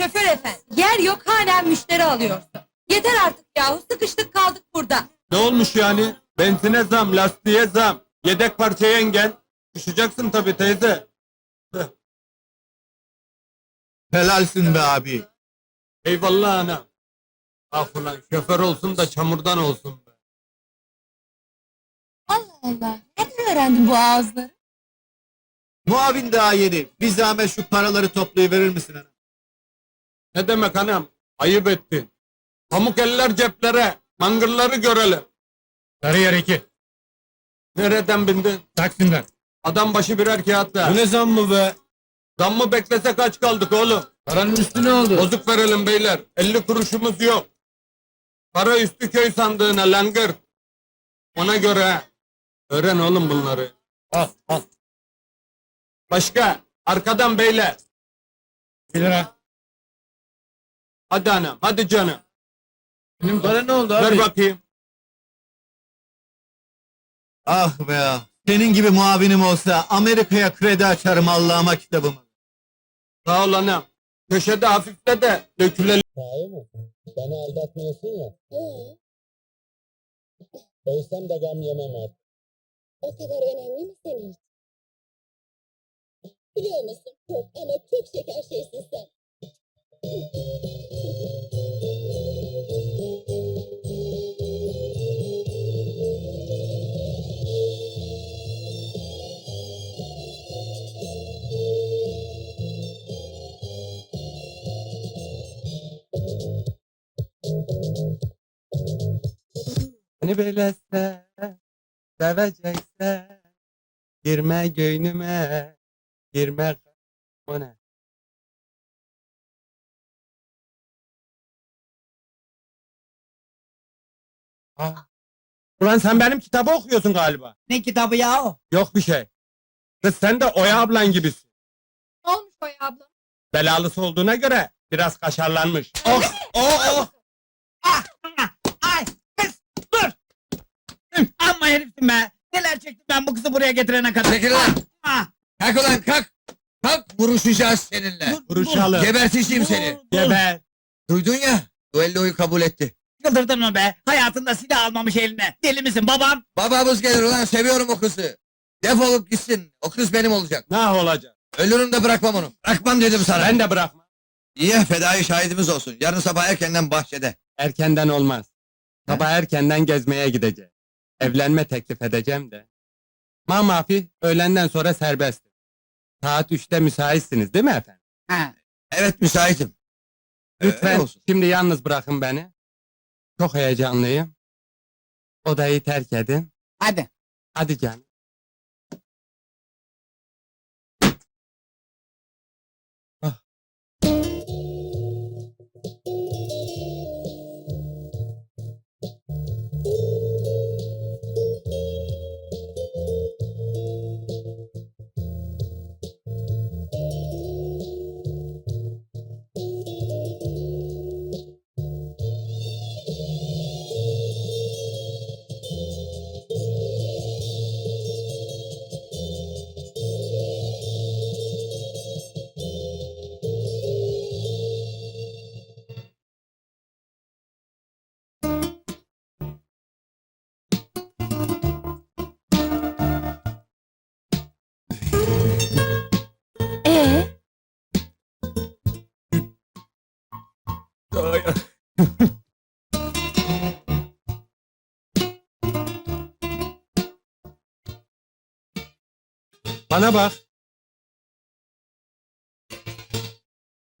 Şoför efendi, yer yok halen müşteri alıyorsun. Yeter artık yahu, sıkıştık kaldık burada. Ne olmuş yani? Benzine zam, lastiğe zam. Yedek parçaya engen. Düşeceksin tabii teyze. Helalsin be abi. Eyvallah ana. Ah ulan şoför olsun da çamurdan olsun be. Allah Allah, nereden öğrendin bu ağızları? Muavin daha yeni. Bir zahmet şu paraları toplayıverir misin hanım? Ne demek anam? Ayıp ettin. Pamuk eller ceplere. Mangırları görelim. Sarıyer 2. Nereden bindin? Taksim'den. Adam başı birer kağıt ver. Bu ne zam mı be? Zam mı beklese kaç kaldık oğlum? Paranın üstü ne oldu? Bozuk verelim beyler. 50 kuruşumuz yok. Para üstü köy sandığına langır. Ona göre öğren oğlum bunları. Al al. Başka arkadan beyler. 1 lira. Hadi anam hadi canım. Benim para ne oldu Ver bakayım. Ah be ah. Senin gibi muavinim olsa Amerika'ya kredi açarım Allah'ıma kitabımı. Sağ ol anam. Köşede hafifte de dökülelim. Sahi mi? Beni aldatmıyorsun ya. Ölsem de gam yemem artık. O kadar önemli mi senin için? Biliyor musun çok ama çok şeker şeysin sen. Beni bilese, sevecekse, girme göynüme, girme o ne? Ah. Ulan sen benim kitabı okuyorsun galiba. Ne kitabı ya o? Yok bir şey. Kız sen de Oya ablan gibisin. Ne olmuş Oya abla? Belalısı olduğuna göre biraz kaşarlanmış. Oh, oh, oh. Ay kız dur. Hı, Amma herifsin be. Neler çektim ben bu kızı buraya getirene kadar. Çekil lan! Ah, Kalk ulan kalk! Kalk vuruşacağız seninle. dur, dur. Vuruşalım. Geberteceğim seni. dur. Geber. Duydun ya, duelloyu kabul etti. Çıldırdın mı be? Hayatında silah almamış eline. Deli misin babam? Babamız gelir ulan seviyorum o kızı. Defolup gitsin, o kız benim olacak. Ne olacak? Ölürüm de bırakmam onu. Bırakmam dedim sana. Ben de bırakma. İyi fedai şahidimiz olsun. Yarın sabah erkenden bahçede. Erkenden olmaz. Sabah erkenden gezmeye gideceğim. Evlenme teklif edeceğim de. Ma mafi öğlenden sonra serbest. Saat üçte müsaitsiniz değil mi efendim? Ha. Evet müsaitim. Lütfen Öyle olsun. şimdi yalnız bırakın beni. Çok heyecanlıyım. Odayı terk edin. Hadi. Hadi canım. Bana bak.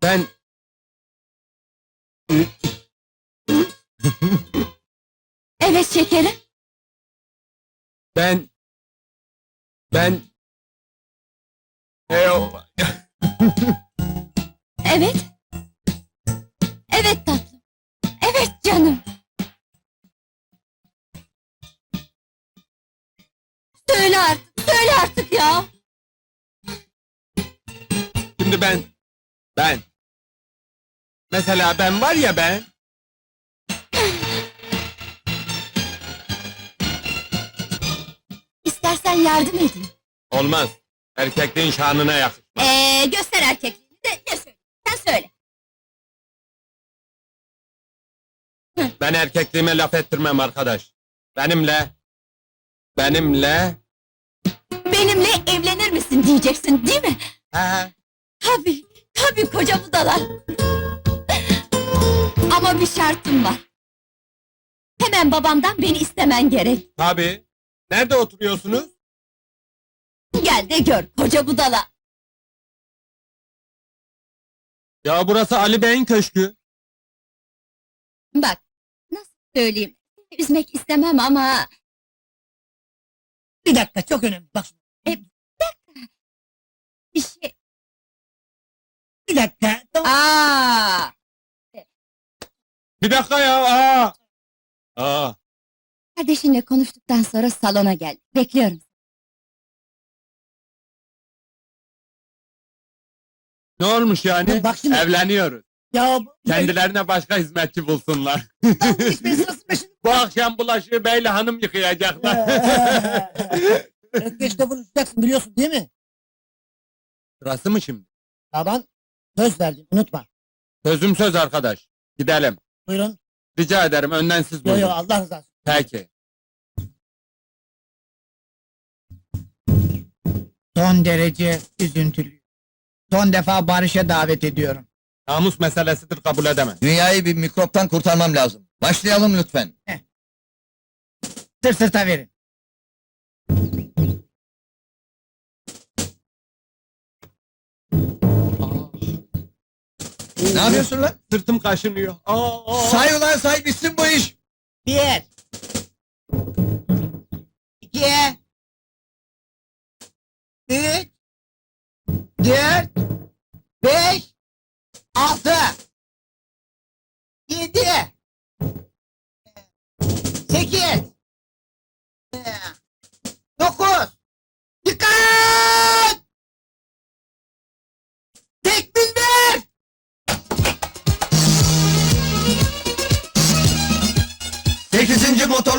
Ben evet şekerim. ben ben Ey o- Evet. Evet tatlım. Evet canım. Ben. Mesela ben var ya ben. İstersen yardım edin. Olmaz. Erkekliğin şanına yakışmaz. Ee, göster erkekliğini de ne söyle? Sen söyle. Ben erkekliğime laf ettirmem arkadaş. Benimle... Benimle... Benimle evlenir misin diyeceksin değil mi? He he. Tabii tabii koca budala. Ama bir şartım var. Hemen babamdan beni istemen gerek. tabii. Nerede oturuyorsunuz? Gel de gör koca budala. Ya burası Ali Bey'in köşkü. Bak, nasıl söyleyeyim? Seni Üzmek istemem ama... Bir dakika çok önemli. Bak şimdi. Bir şey... Bir dakika. Tamam. Aa, Bir dakika ya. Aa. Aa. kardeşinle konuştuktan sonra salona gel. Bekliyorum. Ne olmuş yani? Bak şimdi. Evleniyoruz. Ya bu- Kendilerine başka hizmetçi bulsunlar. Bu iş benim sırasında şimdi. Bu akşam bulaşığı beyle hanım yıkayacaklar. Ökkeş'te vuracaksın biliyorsun değil mi? Sırası mı şimdi? Baban söz verdi unutma. Sözüm söz arkadaş. Gidelim. Buyurun. Rica ederim önden siz Yo buyurun. yo Allah rızası. için. Peki. Son derece üzüntülü. Son defa barışa davet ediyorum. Namus meselesidir kabul edemem. Dünyayı bir mikroptan kurtarmam lazım. Başlayalım lütfen. Sır sırta verin. Ne yapıyorsun lan? Sırtım kaşınıyor. Aa, aa. Say ulan say bitsin bu iş. Bir. İki. Üç. Dört. Beş. Altı. Yedi.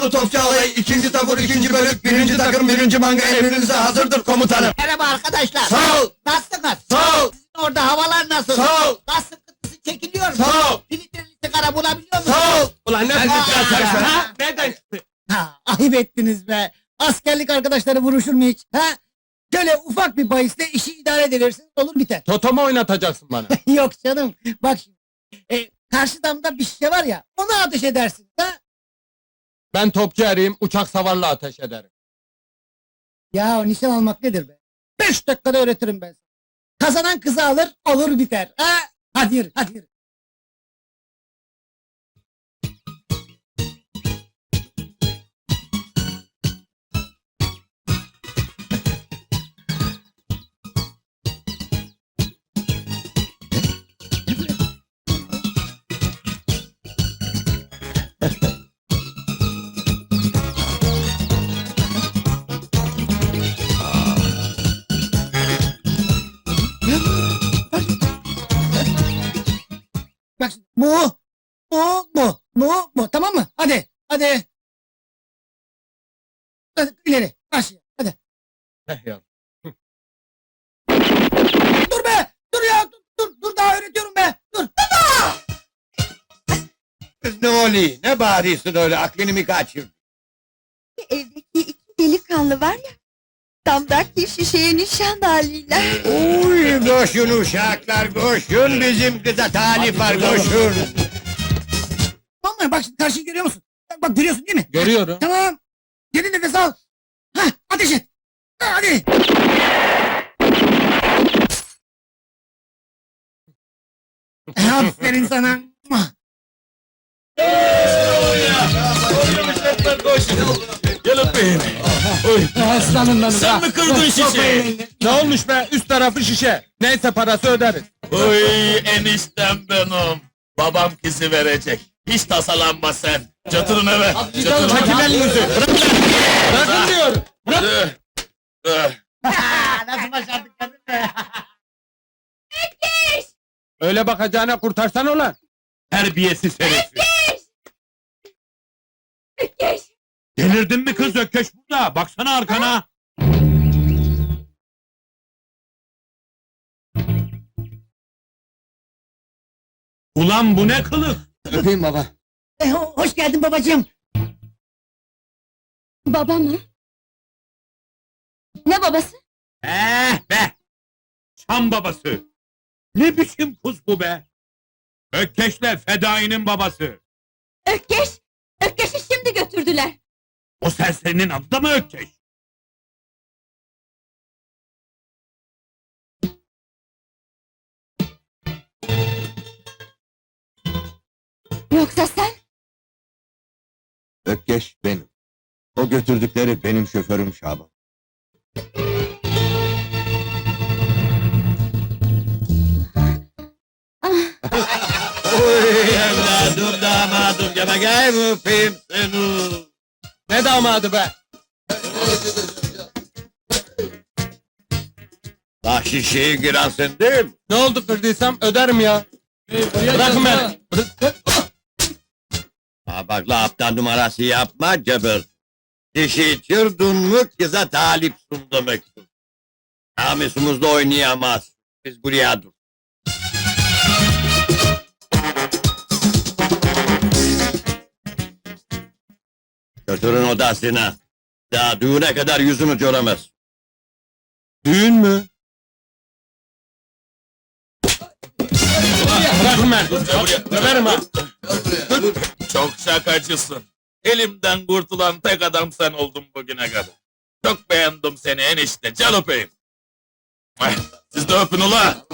Topçu alayı, ikinci tabur, ikinci bölük, birinci takım, birinci manga emrinize hazırdır komutanım. Merhaba arkadaşlar. Sağ ol, Nasılsınız? sağ ol, Sizin orada havalar nasıl? sağ ol, Gaz sıkıntısı çekiliyor mu? sağ ol, Filtreli sigara bulabiliyor musun? sağ ol. Ulan ne karışmam. ha? Neden çıktı? Ha, ayıp ettiniz be. Askerlik arkadaşları vuruşur mu hiç? Ha? Şöyle ufak bir bahisle işi idare ediverirsiniz olur biter. Totomu oynatacaksın bana. Yok canım. Bak şimdi. E, karşı damda bir şişe var ya ona ateş edersin. Ha? Ben topçu eriyim, uçak savarla ateş ederim. Ya nişan almak nedir be? Beş dakikada öğretirim ben. Kazanan kızı alır olur biter. Ha? Hadi yürü. Bu. Bu. Bu. Bu. Bu. Tamam mı? Hadi. Hadi. Hadi ileri. Başla. Hadi. Heh ya. Dur be. Dur ya. Dur. Dur, dur daha öğretiyorum be. Dur. Kız ne oluyor? Ne bağırıyorsun öyle? Aklını mı kaçırdın? Evdeki iki delikanlı var ya. Damdaki şişeye nişan haliyle. Uy koşun uşaklar koşun bizim kıza talip var koşun. Tamam mı? Bak şimdi karşıyı görüyor musun? Bak, bak görüyorsun değil mi? Görüyorum. Tamam. Derin nefes al. Hah ateş et. Ha, hadi. Aferin sana. Gelin beyim. Aslanım benim. Sen mi kırdın şişeyi? Ne olmuş be? Üst tarafı şişe. Neyse parası öderiz. Oy eniştem benim. Babam kızı verecek. Hiç tasalanma sen. Çatırın eve. Çatırın Çekil elinizi. Bırakın. Bırakın diyorum. Nasıl başardık kadın be? Öyle bakacağına kurtarsan ulan. Terbiyesiz herif. Delirdin mi kız Ökkeş burada? Baksana arkana. Ulan bu ne kılık? Öpeyim baba. E, ho- hoş geldin babacığım. Baba mı? Ne babası? Eh be! Çam babası! Ne biçim kuz bu be? Ökkeş'le Fedai'nin babası. Ökkeş! Ökkeş'i şimdi götürdüler. O serserinin adı da mı Ökkeş? Yoksa sen? Ökkeş benim. O götürdükleri benim şoförüm Şaban. Oy evladım damadım gel bakayım öpeyim seni. Ne damadı be? Bahşişi giren sen değil mi? Ne oldu kırdıysam öderim ya. Bırakın beni. Ha bak la aptal numarası yapma cebir. Dişi çırdın mı kıza talipsun demektir. Namusumuzla oynayamaz. Biz buraya dur. Götürün odasına. Daha düğüne kadar yüzünü göremez. Düğün mü? Bırakın beni. Öderim ha. Çok şakacısın. Elimden kurtulan tek adam sen oldun bugüne kadar. Çok beğendim seni enişte. Gel öpeyim. Siz de öpün ula.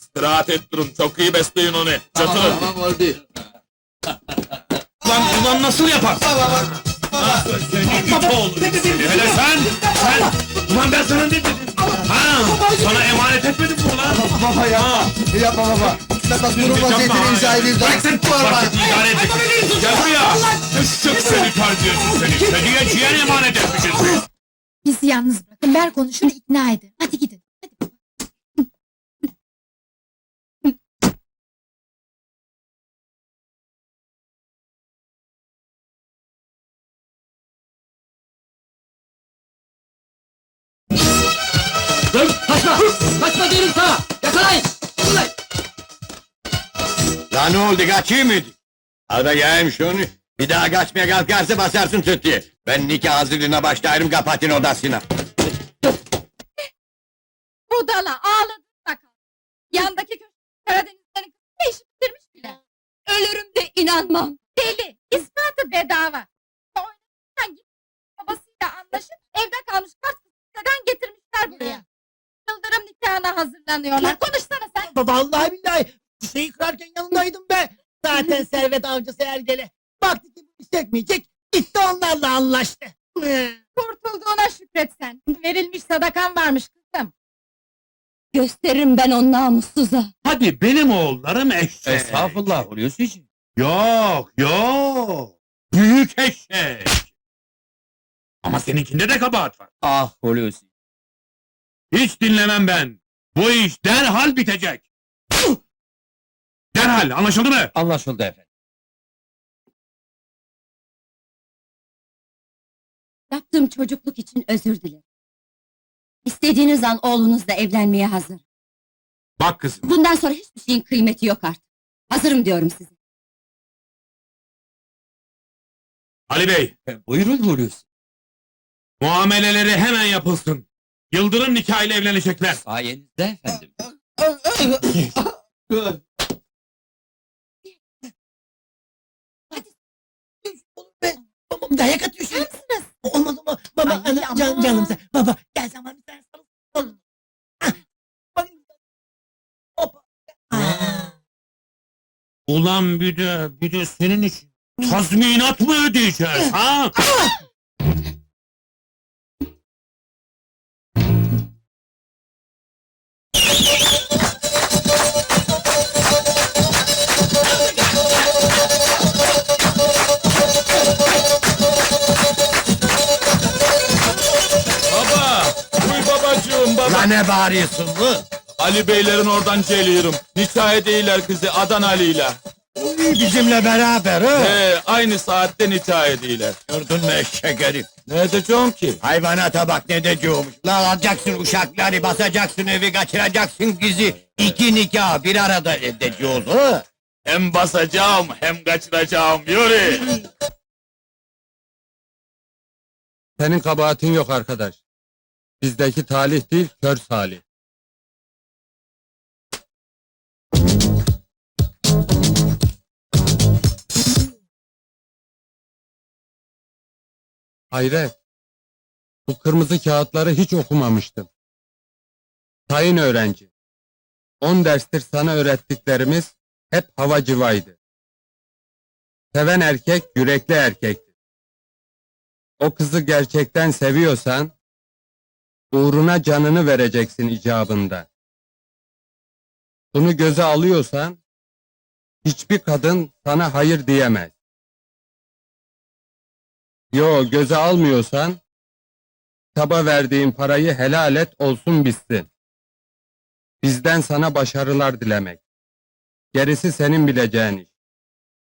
İstirahat et durun. Çok iyi besleyin onu. Çatırın. Ulan, ulan nasıl yapar? Nasıl seni it oğlu? Hele sen, sen! Ulan ben sana ne dedim? Ha, sana emanet etmedim mi ulan? Baba ya. Yapma baba. Sakat durum vaziyetini izah edeyim. Bırak sen vakit idare edeceksin. Gel buraya. Şık seni terbiyesiz seni. Kediye ciğer emanet etmişiz biz. Bizi yalnız bırakın. Ver konuşun ikna edin. Hadi gidin. Dur kaçma. Kaçma diyorum sana. Yakalayın. Yakalayın. La ne oldu kaçıyor muydu? Al bakayım şunu. Bir daha kaçmaya kalkarsa basarsın tütüye. Ben nikah hazırlığına başlarım kapatın odasına. Budala ağladın da kal. Yandaki köşe Karadenizlerin kızı işi bitirmiş bile. Ölürüm de inanmam. Deli. ispatı bedava. Oynatırsan git babasıyla anlaşıp evde kalmış kaç kızdan getirmişler buraya. Nikahına hazırlanıyorlar. Konuşsana sen. Vallahi billahi şeyi kırarken yanındaydım be. Zaten servet avcısı ergele. Baktı ki bu iş çekmeyecek. Gitti onlarla anlaştı. Kurtulduğuna şükret sen. Verilmiş sadakan varmış kızım. Gösteririm ben o namussuza. Hadi benim oğullarım eşek. Estağfurullah Hulusi için. Yok yok. Büyük eşek. Ama seninkinde de kabahat var. Ah Hulusi. Hiç dinlemem ben. Bu iş derhal bitecek. Derhal anlaşıldı mı? Anlaşıldı efendim. Yaptığım çocukluk için özür dilerim. İstediğiniz an oğlunuzla evlenmeye hazır. Bak kızım. Bundan sonra hiçbir şeyin kıymeti yok artık. Hazırım diyorum size. Ali Bey, Buyurun Hulusi. muameleleri hemen yapılsın. Yıldırım nikahıyla evlenecekler. Sayenizde efendim. Babam dayak atıyor şimdi. Olmaz ama baba Ay, ana, can, canım sen. Baba gel zaman bir tane sarıl. Ah, bak. Hoppa. Ah. Ulan bir de, bir de senin için tazminat mı ödeyeceğiz ha? Baba, bağırıyorsun bu? Ali Beylerin oradan geliyorum. Nikah edeyler kızı Adan Ali'yle. Bizimle beraber ha? He, aynı saatte nikah edeyler. Gördün mü eşek herif? Ne edeceğim ki? Hayvanata bak ne de diyormuş. La alacaksın uşakları, basacaksın evi, kaçıracaksın kızı. İki nikah bir arada edeceğiz ha? Hem basacağım hem kaçıracağım. Yürü. Senin kabahatin yok arkadaş. Bizdeki talih değil, kör salih. Hayret. Bu kırmızı kağıtları hiç okumamıştım. Sayın öğrenci. 10 derstir sana öğrettiklerimiz hep hava cıvaydı. Seven erkek yürekli erkektir. O kızı gerçekten seviyorsan, uğruna canını vereceksin icabında. Bunu göze alıyorsan, hiçbir kadın sana hayır diyemez. Yo, göze almıyorsan, kitaba verdiğin parayı helal et olsun bitsin. Bizden sana başarılar dilemek. Gerisi senin bileceğin iş.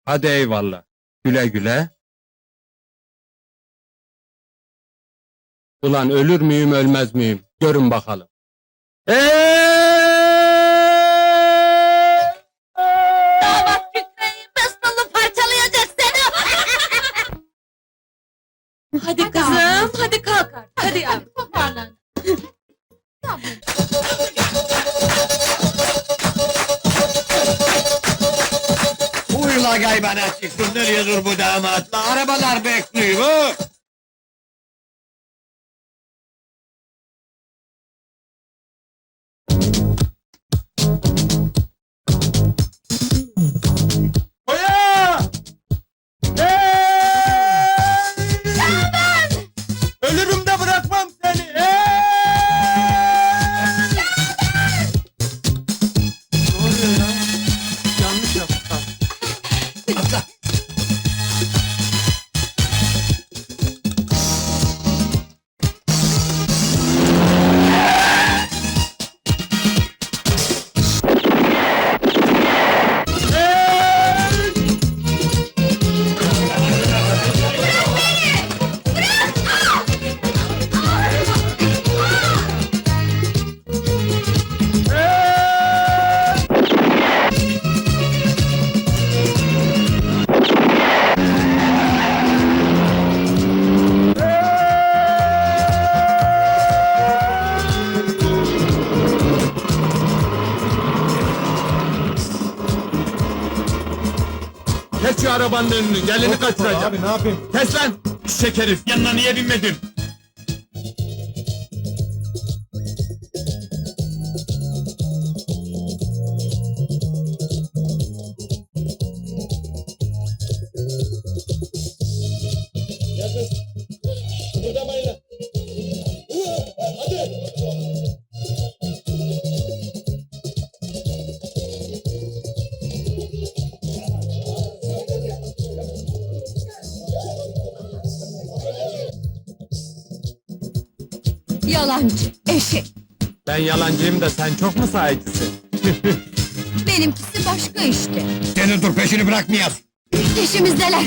Hadi eyvallah. Güle güle. Ulan ölür müyüm ölmez miyim? Görün bakalım. Damat Fikri'yi bastonu parçalayacak seni. hadi kızım, hadi kalk artık. Hadi yavrum, toparlan. Uyla gaybana çıksın nereye bu damatla? Arabalar bekliyor. Arabanın önünü, gelini kaçıracağım. Abi ne yapayım? Kes lan! Şeker herif, yanına niye binmedin? Yalancı, eşek. Ben yalancıyım da sen çok mu sahicisin? Benimkisi başka işte. Seni dur peşini bırakmayız. Peşimizdeler.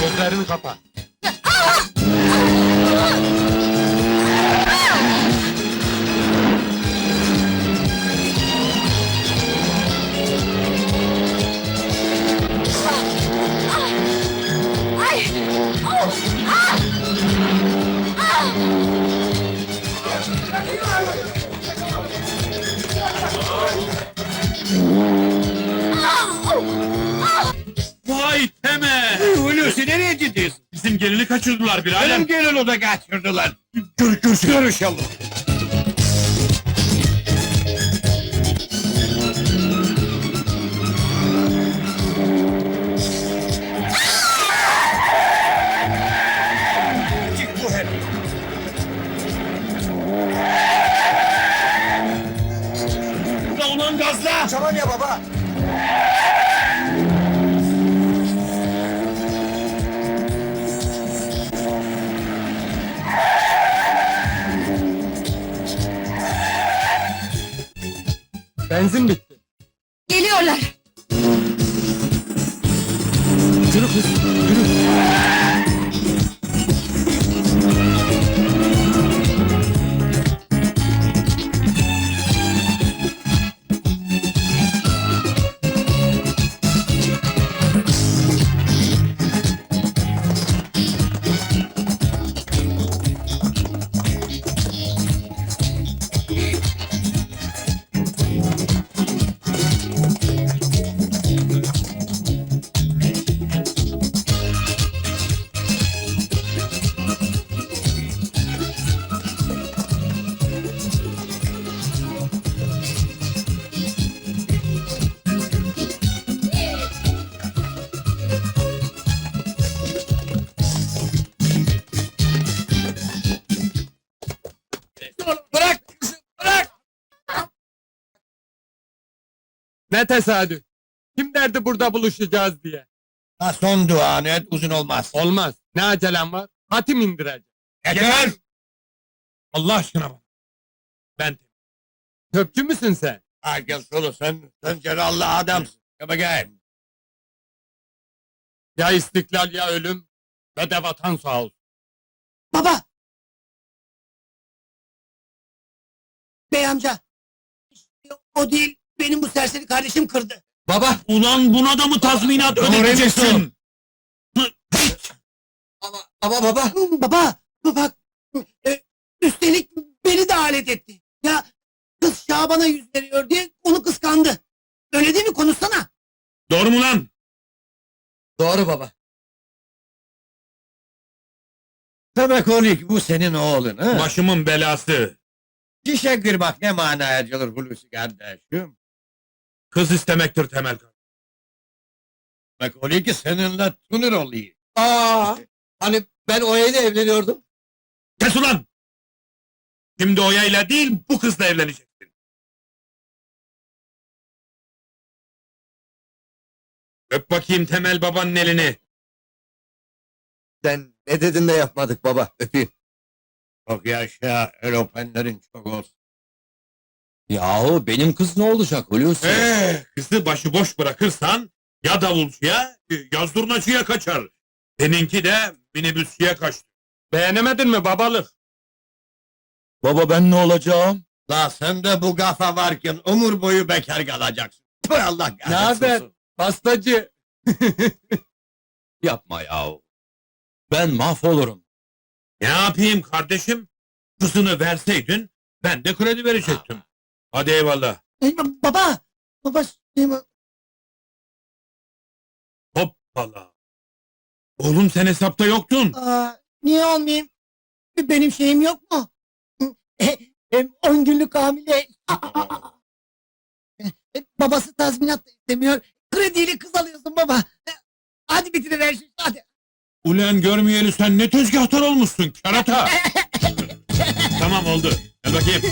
Gözlerini kapa. Vay teme. Hulusi nereye gidiyorsun? Bizim gelini kaçırdılar bir Benim gelin o da kaçırdılar. Gör, gör, görüşelim. Ne tesadüf. Kim derdi burada buluşacağız diye. Ha son duanı et uzun olmaz. Olmaz. Ne acelem var? Hatim indireceğim. Yeter. Allah aşkına bak. Ben Köpçü müsün sen? Ha gel şöyle sen, sen cerrahlı adamsın. Gel bakayım. Ya istiklal ya ölüm ve de vatan sağ olsun. Baba. Bey amca. O değil benim bu serseri kardeşim kırdı. Baba. Ulan buna da mı tazminat diyorsun. Ama, ama baba. Baba bak e, üstelik beni de alet etti. Ya kız Şaban'a yüz veriyor diye onu kıskandı. Öyle değil mi konuşsana. Doğru mu lan? Doğru baba. Demek ki bu senin oğlun ha? Başımın belası. Şişe kırmak ne manaya gelir Hulusi kardeşim? Kız istemektir temel. Demek oluyor ki seninle tunur oluyor. Aa, hani ben Oya ile evleniyordum. Kes ulan! Şimdi Oya'yla değil bu kızla evleneceksin. Öp bakayım Temel babanın elini. Sen ne dedin de yapmadık baba. Öpeyim. Çok yaşa, el öpenlerin çok olsun. Yahu benim kız ne olacak Hulusi? Ee, kızı başıboş bırakırsan ya davulcuya ya zurnacıya kaçar. Seninki de minibüsçüye kaçtı. Beğenemedin mi babalık? Baba ben ne olacağım? La sen de bu kafa varken umur boyu bekar kalacaksın. Tüh Allah kahretsin. Ne haber? Pastacı. Yapma yahu. Ben mahvolurum. Ne yapayım kardeşim? Kızını verseydin ben de kredi verecektim. Hadi eyvallah. E, baba baba şey, Hoppala. Oğlum sen hesapta yoktun. aa, niye olmayayım? Benim şeyim yok mu? Hem 10 günlük hamile. E, Babası tazminat da istemiyor. Krediyle kız alıyorsun baba. E, Hadi bitiriver şu işi, hadi. Ulan görmeyeli sen ne tezgahtar olmuşsun kerata. tamam oldu. Gel bakayım.